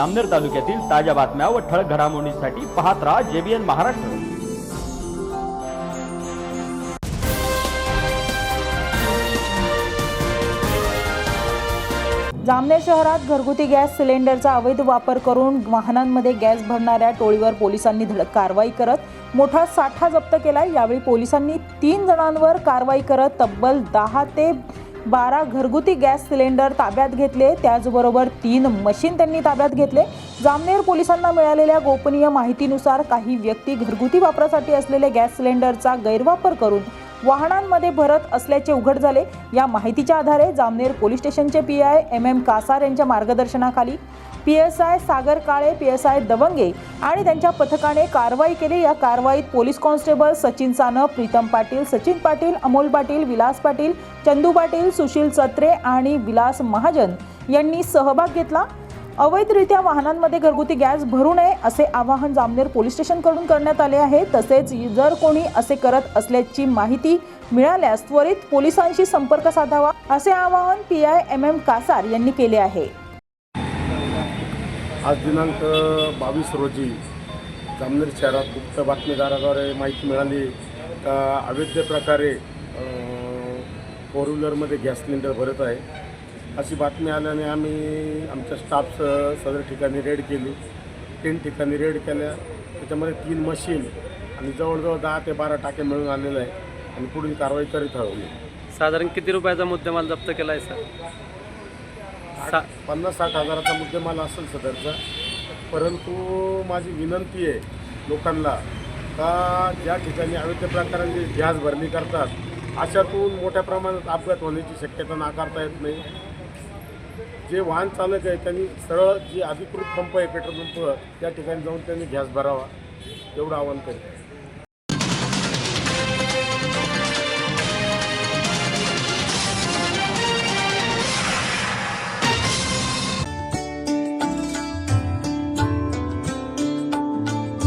अमनेर तालुक्यातील ताज्या बातम्या व ठळक घडामोडींसाठी पाहत राहा जेबीएन महाराष्ट्र. जामनेर शहरात घरगुती गॅस सिलेंडरचा अवैध वापर करून वाहनांमध्ये गॅस भरणाऱ्या टोळीवर पोलिसांनी धडक कारवाई करत मोठा साठा जप्त केला यावेळी पोलिसांनी तीन जणांवर कारवाई करत तब्बल दहा ते बारा घरगुती गॅस सिलेंडर ताब्यात घेतले. त्याचबरोबर तीन मशीन त्यांनी ताब्यात घेतले. जामनेर पोलिसांना मिळालेल्या गोपनीय माहितीनुसार काही व्यक्ती घरगुती वापरासाठी असलेले गॅस सिलेंडरचा गैरवापर करून वाहनांमध्ये भरत असल्याचे उघड झाले. या माहितीच्या आधारे जामनेर पोलीस स्टेशनचे P I M M Kasar यांच्या मार्गदर्शनाखाली P S I Sagar Kale P S I Dawange आणि त्यांच्या पथकाने कारवाई केली. या कारवाईत पोलीस कॉन्स्टेबल सचिन सानप प्रीतम पाटील सचिन पाटील अमोल पाटील विलास पाटील चंदू पाटील सुशील सत्रे आणि विलास महाजन यांनी सहभाग घेतला. अवैधरित्या वाहनांमध्ये घरगुती गॅस भरू नये असे आवाहन जामनेर पोलीस स्टेशनकडून करण्यात आले आहे. तसेच जर कोणी असे करत असल्याची माहिती मिळाल्यास त्वरित पोलिसांशी संपर्क साधावा असे आवाहन P I M M Kasar यांनी केले आहे. आज दिनांक बावीस रोजी जामनेर शहरात गुप्त बातमीदाराद्वारे माहिती मिळाली. का अवैध प्रकारे फोर व्हीलरमध्ये गॅस सिलेंडर भरत आहे. अशी बातमी आल्याने आम्ही आमच्या स्टाफ सदर ठिकाणी रेड केली. तीन ठिकाणी रेड केल्या. त्याच्यामध्ये तीन मशीन आणि जवळजवळ दहा ते बारा टाके मिळून आलेले आहे. आणि पुढील कारवाई करीत आहोत साधारण किती रुपयाचा मुद्देमाल जप्त केला आहे सर सा पन्नास साठ हजाराचा मुद्देमाल असेल सदरचा परंतु माझी विनंती आहे लोकांना का ज्या ठिकाणी अवैध प्रकारांची गॅस भरणी करतात अशातून मोठ्या प्रमाणात अपघात होण्याची शक्यता नाकारता येत नाही. जे वाहन चालक आहे त्यांनी सरळ जी अधिकृत पंप आहे पेट्रोल पंप त्या ठिकाणी जाऊन त्यांनी गॅस भरावा. एवढं आवाहन करेल